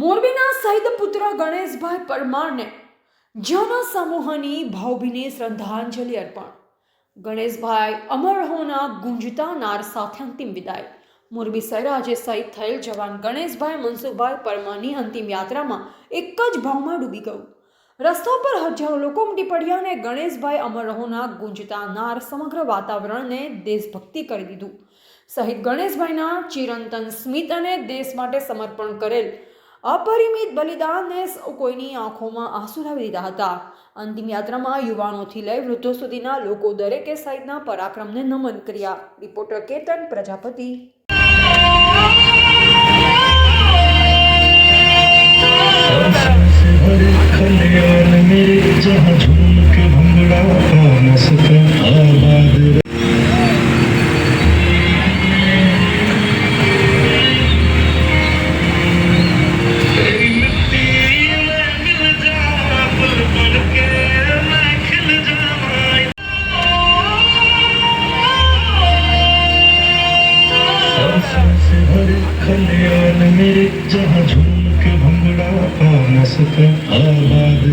મોરબીના શહીદ પુત્ર ગણેશભાઈ પરમારને જન સમૂહની ભાવભીની શ્રદ્ધાંજલિ અર્પણ. ગણેશભાઈ અમર હોના ગુંજતા નાર સાથે અંતિમ વિદાય. મોરબી શહેર આજે શહીદ થયેલ જવાન ગણેશભાઈ મનસુખભાઈ પરમારની અંતિમ યાત્રામાં એક જ ભાવમાં ડૂબી ગયું. રસ્તા પર હજારો લોકો ઉમટી પડ્યા અને ગણેશભાઈ અમરહોના ગુંજતા નાર સમગ્ર વાતાવરણને દેશભક્તિ કરી દીધું. શહીદ ગણેશભાઈના ચિરંતન સ્મિત અને દેશ માટે સમર્પણ કરેલ અપરિમિત બલિદાનને કોઈની આંખોમાં આંસુ લાવી દીધા હતા અંતિમ યાત્રામાં યુવાનોથી લઈ વૃદ્ધો સુધીના લોકો દરેકે શહીદના પરાક્રમને નમન કર્યા રિપોર્ટર કેતન પ્રજાપતિ हरे सांस भरे खलियान मेरे जहाँ झूम के भंगड़ा पा न सका आबाद